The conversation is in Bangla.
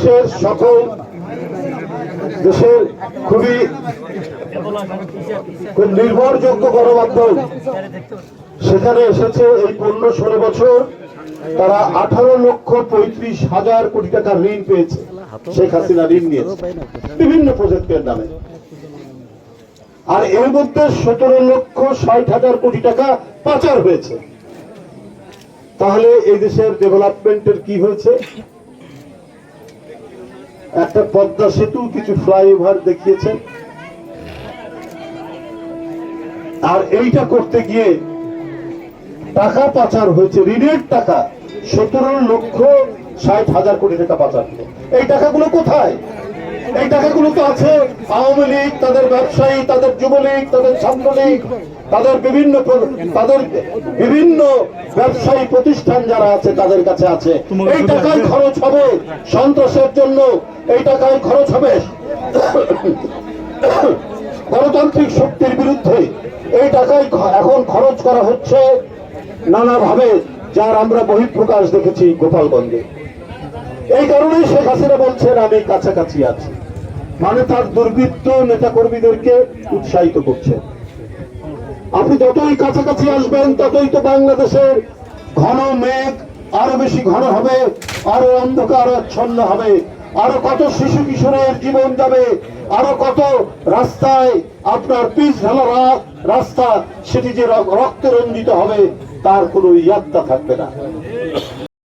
দেশের সকল দেশের খুবই খুব নির্ভরযোগ্য গণমাধ্যম সেখানে এসেছে এই পনেরো ষোলো বছর। তারা আঠারো লক্ষ পঁয়ত্রিশ হাজার কোটি টাকা ঋণ পেয়েছে। শেখ হাসিনা ঋণ নিয়েছে। বিভিন্ন প্রজেক্টের নামে। আর এর মধ্যে সতেরো লক্ষ ষাট হাজার কোটি টাকা পাচার হয়েছে। তাহলে এই দেশের ডেভেলপমেন্টের কি হয়েছে? একটা পদ্মা সেতু কিছু ফ্লাইওভার দেখিয়েছেন। আর এইটা করতে গিয়ে টাকা পাচার হয়েছে ঋণের টাকা। সতেরো লক্ষ ষাট হাজার কোটি টাকা পাচার এই টাকাগুলো কোথায়? এই টাকাগুলো তো আছে আওয়ামী লীগ তাদের ব্যবসায়ী তাদের যুবলীগ তাদের ছাত্রলীগ তাদের বিভিন্ন তাদের বিভিন্ন ব্যবসায়ী প্রতিষ্ঠান যারা আছে তাদের কাছে আছে। এই টাকায় খরচ হবে সন্ত্রাসের জন্য। এই টাকায় খরচ হবে। গণতান্ত্রিক শক্তির বিরুদ্ধে এই টাকায় এখন খরচ করা হচ্ছে নানাভাবে, যার আমরা বহিঃপ্রকাশ দেখেছি গোপালগঞ্জে এই কারণেই শেখ হাসিনা বলছেন, আমি কাছাকাছি আছি। মানে তার দুর্বৃত্ত নেতা কর্মীদেরকে উৎসাহিত করছে। আপনি যতই কাছাকাছি আসবেন, ততই তো বাংলাদেশের ঘন মেঘ আরও বেশি ঘন হবে, আরও অন্ধকার আচ্ছন্ন হবে। আরও কত শিশু কিশোরের জীবন যাবে, আরও কত রাস্তায় আপনার পিস রা- রাস্তা সেটি যে রক্তে রঞ্জিত হবে, তার কোনো ইয়াত্তা থাকবে না।